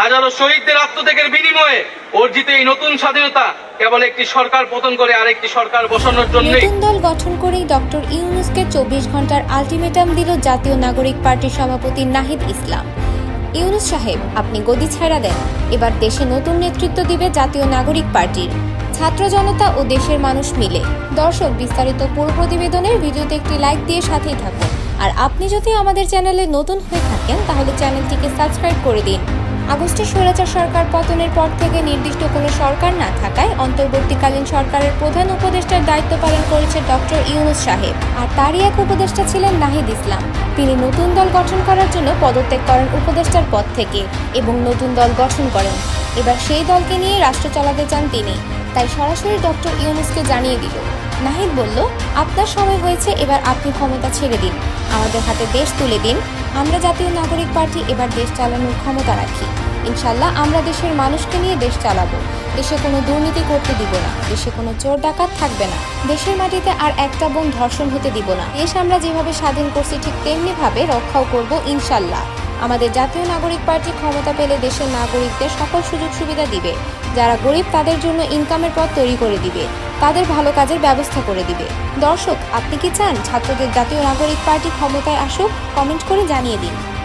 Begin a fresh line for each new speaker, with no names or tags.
হাজারো শহীদদের আত্মত্যাগের বিনিময়ে অর্জিত এই নতুন স্বাধীনতা কেবল একটি সরকার পতন করে আরেকটি সরকার বসানোর জন্যই।
নতুন দল গঠন করেই ডক্টর ইউনুসকে চব্বিশ ঘণ্টার আলটিমেটাম দিল জাতীয় নাগরিক পার্টির সভাপতি নাহিদ ইসলাম। ইউনুস সাহেব, আপনি গদি ছাড়া দেন। এবার দেশে নতুন নেতৃত্ব দিবে জাতীয় নাগরিক পার্টির। ছাত্র জনতা ও দেশের মানুষ মিলে। দর্শক বিস্তারিত পুরো প্রতিবেদনের ভিডিওতে একটি লাইক দিয়ে সাথেই থাকুন। আর আপনি যদি আমাদের চ্যানেলে নতুন হয়ে থাকেন, তাহলে চ্যানেলটিকে সাবস্ক্রাইব করে দিন। আগস্টে স্বৈরাচার সরকার পতনের পর থেকে নির্দিষ্ট কোনো সরকার না থাকায় অন্তর্বর্তীকালীন সরকারের প্রধান উপদেষ্টার দায়িত্ব পালন করেছে ডক্টর ইউনুস সাহেব। আর তারই এক উপদেষ্টা ছিলেন নাহিদ ইসলাম। তিনি নতুন দল গঠন করার জন্য পদত্যাগ করেন উপদেষ্টার পদ থেকে এবং নতুন দল গঠন করেন। এবার সেই দলকে নিয়ে রাষ্ট্র চালাতে চান তিনি। তাই সরাসরি ডক্টর ইউনুসকে জানিয়ে দিল। নাহিদ বলল, আপনার সময় হয়েছে, এবার আপনি ক্ষমতা ছেড়ে দিন। আমাদের হাতে দেশ তুলে দিন। আমরা জাতীয় নাগরিক পার্টি, এবার দেশ চালানোর ক্ষমতা রাখি। ইনশাল্লাহ আমরা দেশের মানুষকে নিয়ে দেশ চালাবো। দেশে কোনো দুর্নীতি করতে দিব না। দেশে কোনো চোর ডাকাত থাকবে না। দেশের মাটিতে আর একটা বোন ধর্ষণ হতে দিব না। দেশ আমরা যেভাবে স্বাধীন করছি, ঠিক তেমনিভাবে রক্ষাও করব ইনশাল্লাহ। আমাদের জাতীয় নাগরিক পার্টি ক্ষমতা পেলে দেশের নাগরিকদের সকল সুযোগ সুবিধা দিবে। যারা গরিব, তাদের জন্য ইনকামের পথ তৈরি করে দিবে। তাদের ভালো কাজের ব্যবস্থা করে দিবে। দর্শক, আপনি কি চান ছাত্রদের জাতীয় নাগরিক পার্টি ক্ষমতায় আসুক? কমেন্ট করে জানিয়ে দিন।